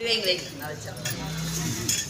வைங்க வைங்க நான் வச்சேன்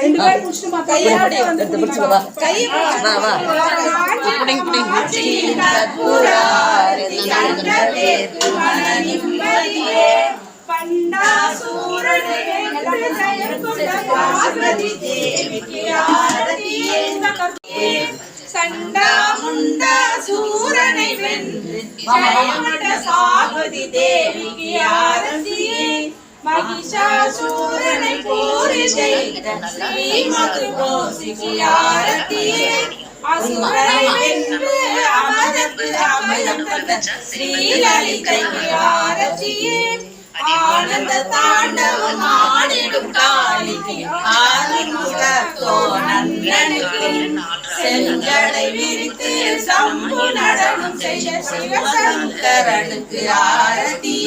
ரெண்டு வந்து வா. வா புடிங்க புடிங்க. சண்டாமுண்டா சூரனை வென்று தேவிக்கு ஆரதியே மகிஷாசூரனை போரி செய்த ஸ்ரீ மதுகோசிக்கு ஆரதியே அசுரனை வென்று அமரத்து அமயம் தந்த ஸ்ரீலலிதைக்கு ஆரதியே ஆனந்த தாண்டவம் ஆடிடும் காளிக்கு ஆதிமுகத்தோ நன்னனுக்கு செஞ்சடை விரித்து சம்பு நடனம் செய்ய சிவசங்கரனுக்கு ஆரதி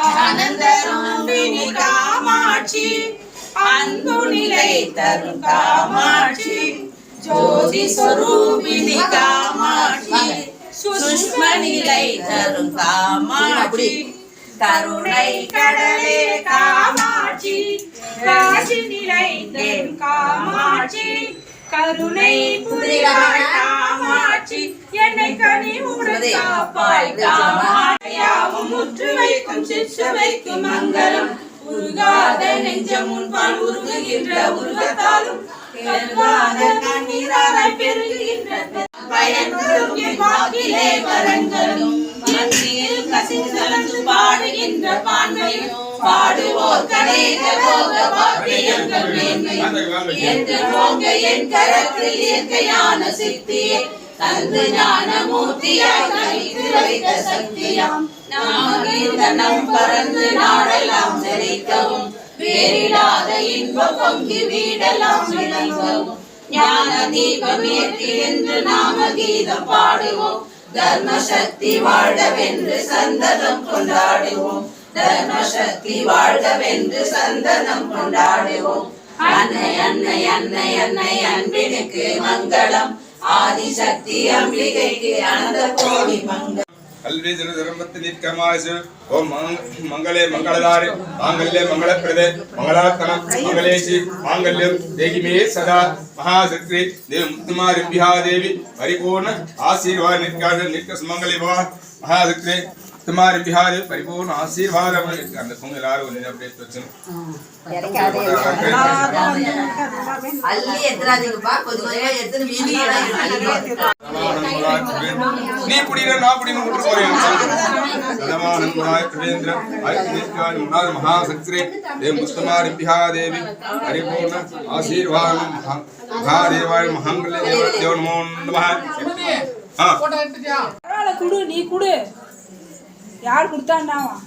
ஆனந்த ரூபினி காமாட்சி. அன்பு நிலை தரும் காமாட்சி. ஜோதி சொரூபினி காமாட்சி. சுஷ்ம நிலை தரும் காமாட்சி. கருணை கடலே காமாட்சி. ராசி நிலை தரும் காமாட்சி. கருணை புரியாய் காமாட்சி. என்னை கனி காப்பாய் காமாட்சியாவும் முற்று வைக்கும் சிற்று வைக்கும் மங்களம். உருகாத நெஞ்சம் முன்பால் உருகுகின்ற உருகத்தாலும் கருகாத கண்ணீராய் பெருகுகின்ற பயன்களும் என் வாக்கிலே வரங்களும். மத்தியில் கசிந்து பாடுகின்ற பான்மையும் பாடுவோர் கடைக போக வாக்கியங்கள் மேன்மை என்று போங்க என் கரத்தில் இயற்கையான சித்தியே தந்து ஞான மூர்த்தியாய் வைத்து வைத்த சக்தியாம் நாமகீத நம் பறந்து நாடெல்லாம் செழிக்கவும் வேறிடாத இன்ப பொங்கி வீடெல்லாம் விளங்கவும் ஞான தீபம் ஏற்றி என்று நாம கீதம் பாடுவோம் தர்ம சக்தி வாழ்கவென்று சந்ததம் கொண்டாடுவோம் தர்ம சக்தி வாழ்கவென்று சந்ததம் கொண்டாடுவோம் அன்னை அன்னை அன்னை அன்னை அன்பினுக்கு மங்களம் ஆதிசக்தி அம்பிகைக்கு அனந்த கோடி மங்கள். கல்வி தின திருதர்மத்து நிற்கமாசு ஓம் மங்களே மங்களதாரி. மாங்கல்யே மங்களப்பிரதே. மங்களாத்தனம் மங்களேஷி மாங்கல்யம் தேகிமே சதா. மகாசக்தி தேவி முத்துமாரி தேவி பரிபூர்ண ஆசீர்வாத நிற்காத. நிற்க சுமங்கலி பவா மகாசக்தி முத்துமாரி बिहार பரிபூர்ண ஆசீர்வாதம். அந்த பொங்கல் எல்லாரும் கொஞ்சம் அப்படியே வச்சு அள்ளி எத்தனாதீங்கப்பா கொஞ்சம் கொஞ்சமா எடுத்து மீதி நீ புடிற நான் புடின விட்டு போறேன் பிரவேந்திர முஸ்தமாரி தேவி பரிபூர்ண ஆசீர்வாதம். தேவ தேவ நமோ ஆ குடு நீ குடு. யார் கொடுத்தாண்டாவா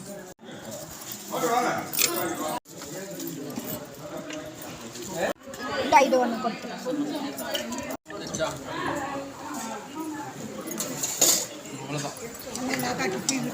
இது ஒன்று கொடுத்துருக்கேன்